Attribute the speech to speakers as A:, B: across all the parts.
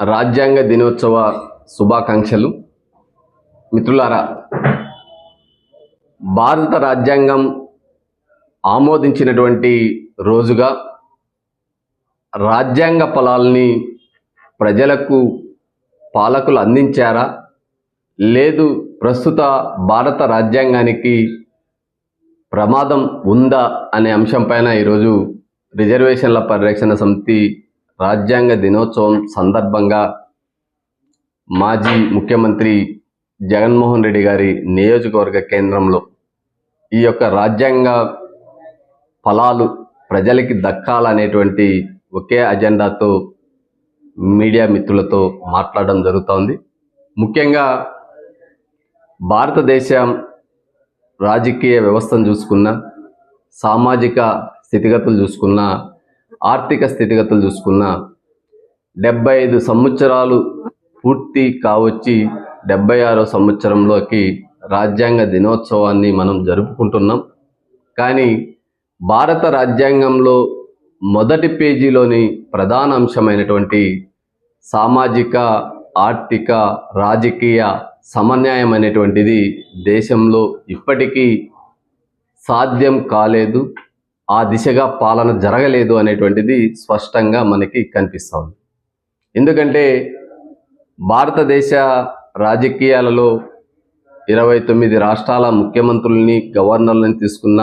A: రాజ్యాంగ దినోత్సవ శుభాకాంక్షలు. మిత్రులారా భారత రాజ్యాంగం ఆమోదించినటువంటి రోజుగా రాజ్యాంగ ఫలాల్ని ప్రజలకు పాలకులు అందించారా? లేదు ప్రస్తుత భారత రాజ్యాంగానికి ప్రమాదం ఉందా అనే అంశంపైన ఈరోజు రిజర్వేషన్ల పరిరక్షణ సమితి రాజ్యాంగ దినోత్సవం సందర్భంగా మాజీ ముఖ్యమంత్రి జగన్మోహన్ రెడ్డి గారి నియోజకవర్గ కేంద్రంలో ఈ యొక్క రాజ్యాంగ ఫలాలు ప్రజలకి దక్కాలనేటువంటి ఒకే అజెండాతో మీడియా మిత్రులతో మాట్లాడడం జరుగుతోంది. ముఖ్యంగా భారతదేశం రాజకీయ వ్యవస్థను చూసుకున్న సామాజిక స్థితిగతులు చూసుకున్నా ఆర్థిక స్థితిగతులు చూసుకున్నా డెబ్బై ఐదు సంవత్సరాలు పూర్తి కావచ్చి డెబ్బై ఆరో సంవత్సరంలోకి రాజ్యాంగ దినోత్సవాన్ని మనం జరుపుకుంటున్నాం. కానీ భారత రాజ్యాంగంలో మొదటి పేజీలోని ప్రధాన అంశమైనటువంటి సామాజిక ఆర్థిక రాజకీయ సమన్యాయం అనేటువంటిది దేశంలో ఇప్పటికీ సాధ్యం కాలేదు. ఆ దిశగా పాలన జరగలేదు అనేటువంటిది స్పష్టంగా మనకి కనిపిస్తూ ఉంది. ఎందుకంటే భారతదేశ రాజకీయాలలో ఇరవై తొమ్మిది రాష్ట్రాల ముఖ్యమంత్రుల్ని గవర్నర్లని తీసుకున్న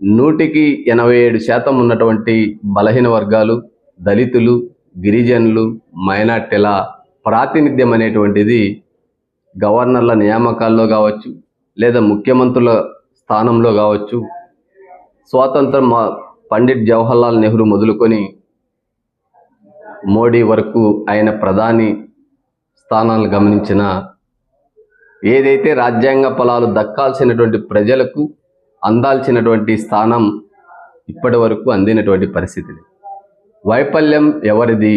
A: నూటికి ఎనభై ఏడు శాతం ఉన్నటువంటి బలహీన వర్గాలు దళితులు గిరిజనులు మైనార్టీల ప్రాతినిధ్యం అనేటువంటిది గవర్నర్ల నియామకాల్లో కావచ్చు లేదా ముఖ్యమంత్రుల స్థానంలో కావచ్చు స్వాతంత్రం మా- పండిట్ జవహర్లాల్ నెహ్రూ మొదలుకొని మోడీ వరకు ఆయన ప్రధాని స్థానాలు గమనించిన ఏదైతే రాజ్యాంగ పొలాలు దక్కాల్సినటువంటి ప్రజలకు అందాల్సినటువంటి స్థానం ఇప్పటి వరకు అందినటువంటి పరిస్థితి వైఫల్యం ఎవరిది?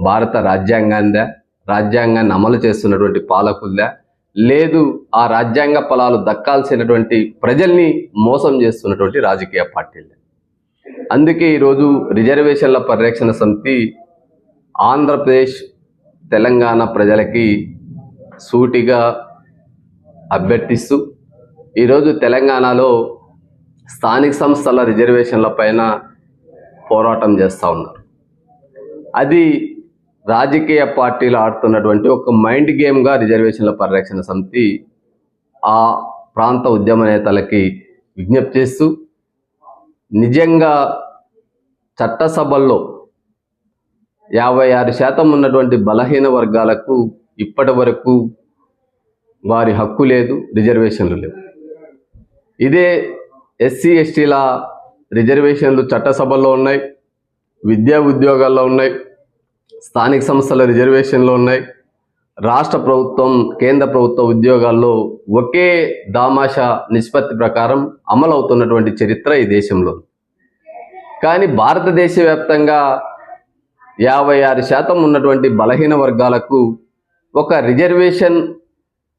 A: భారత రాజ్యాంగాందా రాజ్యాంగాన్ని అమలు చేస్తున్నటువంటి పాలకుల్దా? లేదు ఆ రాజ్యాంగ ఫలాలు దక్కాల్సినటువంటి ప్రజల్ని మోసం చేస్తున్నటువంటి రాజకీయ పార్టీలు. అందుకే ఈరోజు రిజర్వేషన్ల పరిరక్షణ సమితి ఆంధ్రప్రదేశ్ తెలంగాణ ప్రజలకి సూటిగా అభ్యర్థిస్తూ ఈరోజు తెలంగాణలో స్థానిక సంస్థల రిజర్వేషన్ల పైన పోరాటం చేస్తూ ఉన్నారు. అది రాజకీయ పార్టీలు ఆడుతున్నటువంటి ఒక మైండ్ గేమ్గా రిజర్వేషన్ల పరిరక్షణ సమితి ఆ ప్రాంత ఉద్యమ నేతలకి విజ్ఞప్తి చేస్తూ నిజంగా చట్టసభల్లో యాభై ఆరు శాతం ఉన్నటువంటి బలహీన వర్గాలకు ఇప్పటి వరకు వారి హక్కు లేదు రిజర్వేషన్లు లేవు. ఇదే ఎస్సీ ఎస్టీల రిజర్వేషన్లు చట్టసభల్లో ఉన్నాయి విద్యా ఉద్యోగాల్లో ఉన్నాయి. స్థానిక సంస్థల రిజర్వేషన్లు ఉన్నాయి. రాష్ట్ర ప్రభుత్వం కేంద్ర ప్రభుత్వ ఉద్యోగాల్లో ఒకే దామాషా నిష్పత్తి ప్రకారం అమలవుతున్నటువంటి చరిత్ర ఈ దేశంలో. కానీ భారతదేశ వ్యాప్తంగా యాభై ఆరు శాతం ఉన్నటువంటి బలహీన వర్గాలకు ఒక రిజర్వేషన్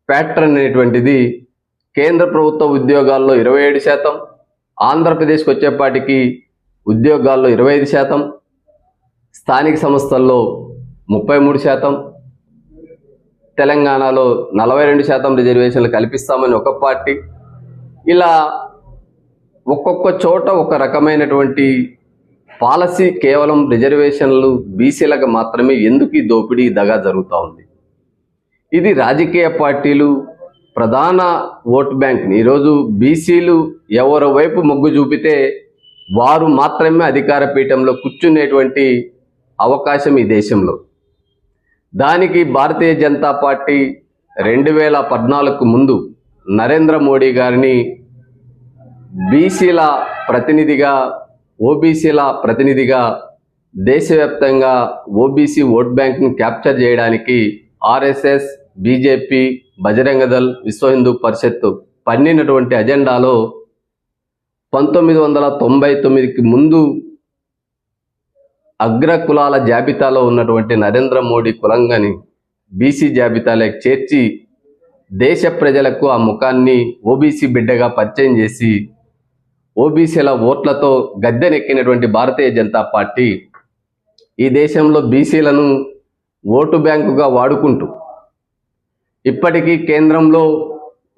A: ప్యాటర్న్ అనేటువంటిది కేంద్ర ప్రభుత్వ ఉద్యోగాల్లో ఇరవై ఏడు శాతం ఆంధ్రప్రదేశ్కి వచ్చేపాటికి ఉద్యోగాల్లో ఇరవై ఐదు శాతం స్థానిక సంస్థల్లో ముప్పై మూడు శాతం తెలంగాణలో నలభై రెండు శాతం రిజర్వేషన్లు కల్పిస్తామని ఒక పార్టీ. ఇలా ఒక్కొక్క చోట ఒక రకమైనటువంటి పాలసీ కేవలం రిజర్వేషన్లు బీసీలకు మాత్రమే ఎందుకు ఈ దోపిడీ దగా జరుగుతూ ఉంది? ఇది రాజకీయ పార్టీలు ప్రధాన ఓట్ బ్యాంక్ని. ఈరోజు బీసీలు ఎవరి వైపు మొగ్గు చూపితే వారు మాత్రమే అధికార పీఠంలో కూర్చునేటువంటి అవకాశం ఈ దేశంలో. దానికి భారతీయ జనతా పార్టీ రెండు వేల పద్నాలుగు ముందు నరేంద్ర మోడీ గారిని బీసీల ప్రతినిధిగా ఓబీసీల ప్రతినిధిగా దేశవ్యాప్తంగా ఓబీసీ ఓట్ బ్యాంక్ను క్యాప్చర్ చేయడానికి ఆర్ఎస్ఎస్ బీజేపీ బజరంగ దళ్ విశ్వ హిందూ పరిషత్ పన్నినటువంటి అజెండాలో పంతొమ్మిది వందల తొంభై తొమ్మిదికి ముందు అగ్ర కులాల జాబితాలో ఉన్నటువంటి నరేంద్ర మోడీ కులంగని బీసీ జాబితాలోకి చేర్చి దేశ ప్రజలకు ఆ ముఖాన్ని ఓబీసీ బిడ్డగా పరిచయం చేసి ఓబీసీల ఓట్లతో గద్దెనెక్కినటువంటి భారతీయ జనతా పార్టీ ఈ దేశంలో బీసీలను ఓటు బ్యాంకుగా వాడుకుంటూ ఇప్పటికీ కేంద్రంలో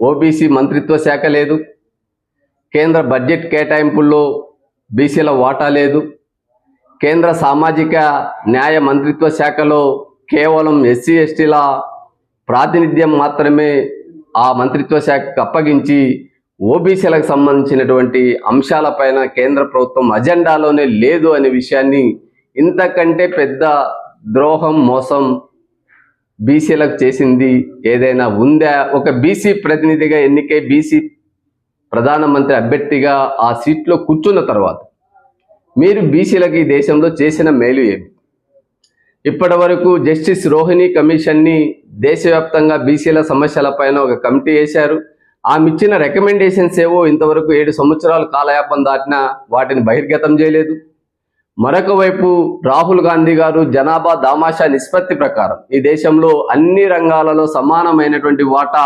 A: ఓబీసీ మంత్రిత్వ శాఖ లేదు. కేంద్ర బడ్జెట్ కేటాయింపుల్లో బీసీల వాటా లేదు. కేంద్ర సామాజిక న్యాయ మంత్రిత్వ శాఖలో కేవలం ఎస్సీ ఎస్టీల ప్రాతినిధ్యం మాత్రమే ఆ మంత్రిత్వ శాఖకు అప్పగించి ఓబీసీలకు సంబంధించినటువంటి అంశాలపైన కేంద్ర ప్రభుత్వం అజెండాలోనే లేదు అనే విషయాన్ని ఇంతకంటే పెద్ద ద్రోహం మోసం బీసీలకు చేసింది ఏదైనా ఉందా? ఒక బీసీ ప్రతినిధిగా ఎన్నికై బీసీ ప్రధానమంత్రి అభ్యర్థిగా ఆ సీట్లో కూర్చున్న తర్వాత మీరు బీసీలకు ఈ దేశంలో చేసిన మేలు ఏమి? ఇప్పటి వరకు జస్టిస్ రోహిణి కమిషన్ని దేశవ్యాప్తంగా బీసీల సమస్యలపైన ఒక కమిటీ వేశారు. ఆమె ఇచ్చిన రికమెండేషన్స్ ఏవో ఇంతవరకు ఏడు సంవత్సరాలు కాలయాపం దాటినా వాటిని బహిర్గతం చేయలేదు. మరొక వైపు రాహుల్ గాంధీ గారు జనాభా దామాషా నిష్పత్తి ప్రకారం ఈ దేశంలో అన్ని రంగాలలో సమానమైనటువంటి వాటా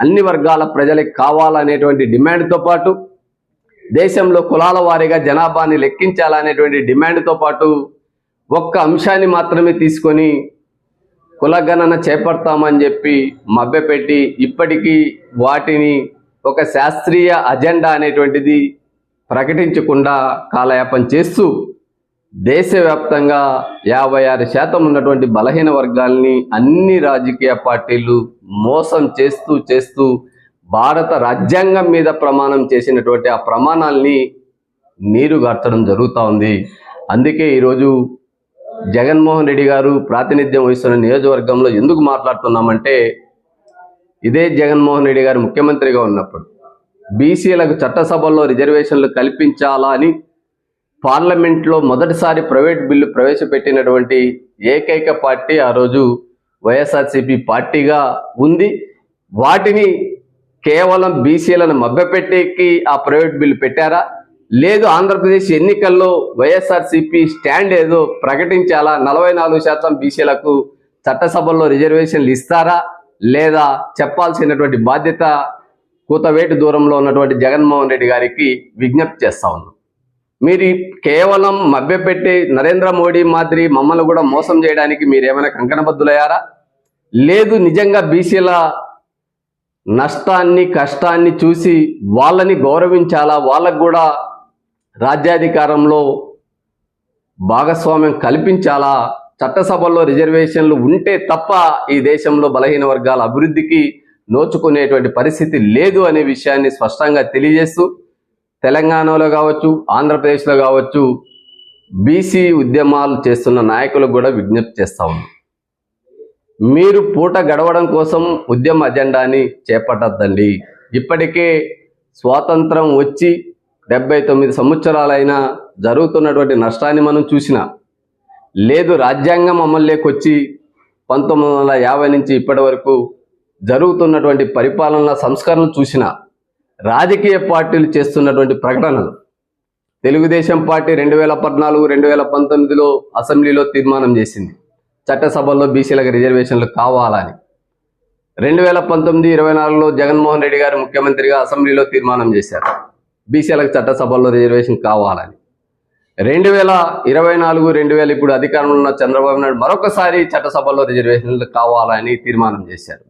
A: అన్ని వర్గాల ప్రజలకు కావాలనేటువంటి డిమాండ్తో పాటు దేశంలో కులాల వారీగా జనాభాని లెక్కించాలనేటువంటి డిమాండ్తో పాటు ఒక్క అంశాన్ని మాత్రమే తీసుకొని కులగణన చేపడతామని చెప్పి మభ్యపెట్టి ఇప్పటికీ వాటిని ఒక శాస్త్రీయ అజెండా అనేటువంటిది ప్రకటించకుండా కాలయాపన చేస్తూ దేశవ్యాప్తంగా యాభై ఆరు శాతం ఉన్నటువంటి బలహీన వర్గాల్ని అన్ని రాజకీయ పార్టీలు మోసం చేస్తూ చేస్తూ భారత రాజ్యాంగం మీద ప్రమాణం చేసినటువంటి ఆ ప్రమాణాల్ని నీరు గార్చడం జరుగుతూ ఉంది. అందుకే ఈరోజు జగన్మోహన్ రెడ్డి గారు ప్రాతినిధ్యం వహిస్తున్న నియోజకవర్గంలో ఎందుకు మాట్లాడుతున్నామంటే ఇదే జగన్మోహన్ రెడ్డి గారు ముఖ్యమంత్రిగా ఉన్నప్పుడు బీసీలకు చట్టసభల్లో రిజర్వేషన్లు కల్పించాలా అని పార్లమెంట్లో మొదటిసారి ప్రైవేట్ బిల్లు ప్రవేశపెట్టినటువంటి ఏకైక పార్టీ ఆ రోజు వైఎస్ఆర్సీపీ పార్టీగా ఉంది. వాటిని కేవలం బీసీలను మభ్యపెట్టేకి ఆ ప్రైవేట్ బిల్లు పెట్టారా? లేదు ఆంధ్రప్రదేశ్ ఎన్నికల్లో వైఎస్ఆర్సీపీ స్టాండ్ ఏదో ప్రకటించాలా? నలభై నాలుగు శాతం బీసీలకు చట్టసభల్లో రిజర్వేషన్లు ఇస్తారా? లేదా చెప్పాల్సినటువంటి బాధ్యత కూతవేటు దూరంలో ఉన్నటువంటి జగన్మోహన్ రెడ్డి గారికి విజ్ఞప్తి చేస్తా ఉన్నాం. మీరు కేవలం మభ్యపెట్టి నరేంద్ర మోడీ మాదిరి మమ్మల్ని కూడా మోసం చేయడానికి మీరు ఏమైనా కంకణబద్ధులయ్యారా? లేదు నిజంగా బీసీల నష్టాన్ని కష్టాన్ని చూసి వాళ్ళని గౌరవించాలా? వాళ్ళకు కూడా రాజ్యాధికారంలో భాగస్వామ్యం కల్పించాలా? చట్టసభల్లో రిజర్వేషన్లు ఉంటే తప్ప ఈ దేశంలో బలహీన వర్గాల అభివృద్ధికి నోచుకునేటువంటి పరిస్థితి లేదు అనే విషయాన్ని స్పష్టంగా తెలియజేస్తూ తెలంగాణలో కావచ్చు ఆంధ్రప్రదేశ్లో కావచ్చు బీసీ ఉద్యమాలు చేస్తున్న నాయకులకు కూడా విజ్ఞప్తి చేస్తా ఉన్నాం మీరు పూట గడవడం కోసం ఉద్యమ అజెండాని చేపట్టద్దండి. ఇప్పటికే స్వాతంత్రం వచ్చి డెబ్బై తొమ్మిది సంవత్సరాలైనా జరుగుతున్నటువంటి నష్టాన్ని మనం చూసిన. లేదు రాజ్యాంగం అమల్లోకి వచ్చి పంతొమ్మిది వందల యాభై నుంచి ఇప్పటి వరకు జరుగుతున్నటువంటి పరిపాలన సంస్కరణలు చూసిన రాజకీయ పార్టీలు చేస్తున్నటువంటి ప్రకటనలు. తెలుగుదేశం పార్టీ రెండు వేల పద్నాలుగు రెండు వేల పంతొమ్మిదిలో అసెంబ్లీలో తీర్మానం చేసింది. చట్టసభల్లో బీసీలకు రిజర్వేషన్లు కావాలని. రెండు వేల పంతొమ్మిది ఇరవై నాలుగులో జగన్మోహన్ రెడ్డి గారు ముఖ్యమంత్రిగా అసెంబ్లీలో తీర్మానం చేశారు. బీసీలకు చట్టసభల్లో రిజర్వేషన్ కావాలని. రెండు వేల ఇరవై నాలుగు రెండు వేల ఇప్పుడు అధికారంలో ఉన్న చంద్రబాబు నాయుడు మరొకసారి చట్టసభల్లో రిజర్వేషన్లు కావాలని తీర్మానం చేశారు.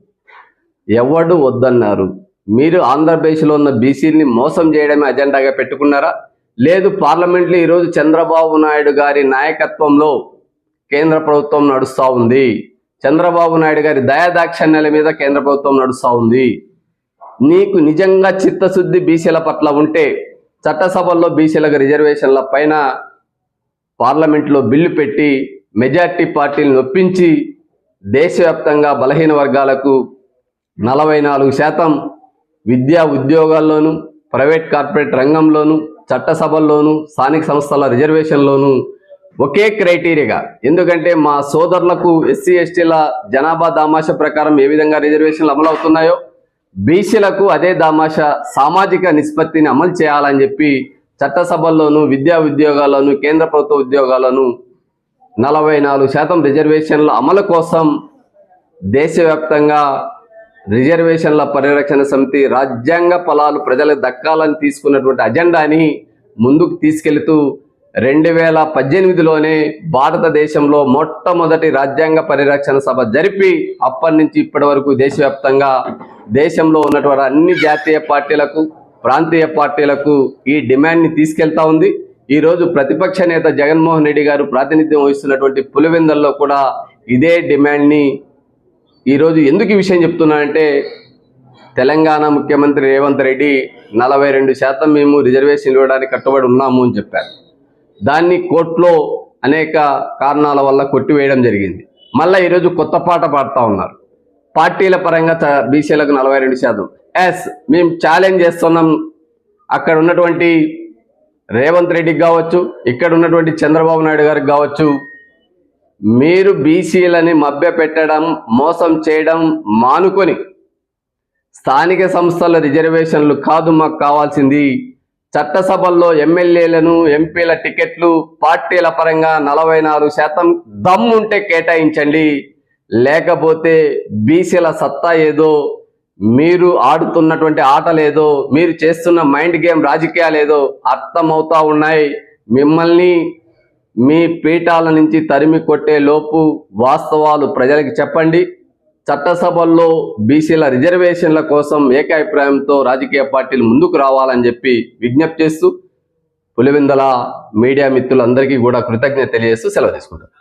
A: ఎవడు వద్దన్నారు? మీరు ఆంధ్రప్రదేశ్లో ఉన్న బీసీని మోసం చేయడమే అజెండాగా పెట్టుకున్నారా? లేదు పార్లమెంట్లో ఈరోజు చంద్రబాబు నాయుడు గారి నాయకత్వంలో కేంద్ర ప్రభుత్వం నడుస్తూ ఉంది. చంద్రబాబు నాయుడు గారి దయాదాక్షణ్యాల మీద కేంద్ర ప్రభుత్వం నడుస్తూ ఉంది. నీకు నిజంగా చిత్తశుద్ధి బీసీల పట్ల ఉంటే చట్టసభల్లో బీసీలకు రిజర్వేషన్ల పైన పార్లమెంట్లో బిల్లు పెట్టి మెజార్టీ పార్టీలను ఒప్పించి దేశవ్యాప్తంగా బలహీన వర్గాలకు నలభై నాలుగు శాతం విద్యా ఉద్యోగాల్లోనూ ప్రైవేట్ కార్పొరేట్ రంగంలోనూ చట్టసభల్లోనూ స్థానిక సంస్థల రిజర్వేషన్లోనూ ఒకే క్రైటీరియాగా. ఎందుకంటే మా సోదరులకు ఎస్సీ ఎస్టీల జనాభా దామాష ప్రకారం ఏ విధంగా రిజర్వేషన్లు అమలు అవుతున్నాయో బీసీలకు అదే దామాష సామాజిక నిష్పత్తిని అమలు చేయాలని చెప్పి చట్టసభల్లోనూ విద్యా ఉద్యోగాల్లోనూ కేంద్ర ప్రభుత్వ ఉద్యోగాల్లోనూ నలభై నాలుగు శాతం రిజర్వేషన్ల అమలు కోసం దేశవ్యాప్తంగా రిజర్వేషన్ల పరిరక్షణ సమితి రాజ్యాంగ ఫలాలు ప్రజలకు దక్కాలని తీసుకున్నటువంటి అజెండాని ముందుకు తీసుకెళ్తూ రెండు వేల పద్దెనిమిదిలోనే భారతదేశంలో మొట్టమొదటి రాజ్యాంగ పరిరక్షణ సభ జరిపి అప్పటి నుంచి ఇప్పటి వరకు దేశవ్యాప్తంగా దేశంలో ఉన్నటువంటి అన్ని జాతీయ పార్టీలకు ప్రాంతీయ పార్టీలకు ఈ డిమాండ్ని తీసుకెళ్తా ఉంది. ఈరోజు ప్రతిపక్ష నేత జగన్మోహన్ రెడ్డి గారు ప్రాతినిధ్యం వహిస్తున్నటువంటి పులివెందల్లో కూడా ఇదే డిమాండ్ని ఈరోజు ఎందుకు ఈ విషయం చెప్తున్నానంటే తెలంగాణ ముఖ్యమంత్రి రేవంత్ రెడ్డి నలభై రెండు శాతం మేము రిజర్వేషన్ ఇవ్వడానికి కట్టుబడి ఉన్నాము అని చెప్పారు. దాన్ని కోర్టులో అనేక కారణాల వల్ల కొట్టివేయడం జరిగింది. మళ్ళీ ఈరోజు కొత్త పాట పాడుతూ ఉన్నారు. పార్టీల పరంగా బీసీలకు నలభై రెండు శాతం. ఎస్ మేము ఛాలెంజ్ చేస్తున్నాం. అక్కడ ఉన్నటువంటి రేవంత్ రెడ్డికి కావచ్చు ఇక్కడ ఉన్నటువంటి చంద్రబాబు నాయుడు గారికి కావచ్చు. మీరు బీసీలని మభ్య పెట్టడం మోసం చేయడం మానుకొని స్థానిక సంస్థల రిజర్వేషన్లు కాదు మాకు కావాల్సింది. చట్టసభల్లో ఎమ్మెల్యేలను ఎంపీల టికెట్లు పార్టీల పరంగా నలభై నాలుగు శాతం దమ్ముంటే కేటాయించండి. లేకపోతే బీసీల సత్తా ఏదో మీరు ఆడుతున్నటువంటి ఆటలేదో మీరు చేస్తున్న మైండ్ గేమ్ రాజకీయాలేదో అర్థమవుతా ఉన్నాయి. మిమ్మల్ని మీ పీఠాల నుంచి తరిమి కొట్టే లోపు వాస్తవాలు ప్రజలకు చెప్పండి. చట్టసభల్లో బీసీల రిజర్వేషన్ల కోసం ఏకాభిప్రాయంతో రాజకీయ పార్టీలు ముందుకు రావాలని చెప్పి విజ్ఞప్తి చేస్తూ పులివెందల మీడియా మిత్రులందరికీ కూడా కృతజ్ఞత తెలియజేస్తూ సెలవు తీసుకుంటారు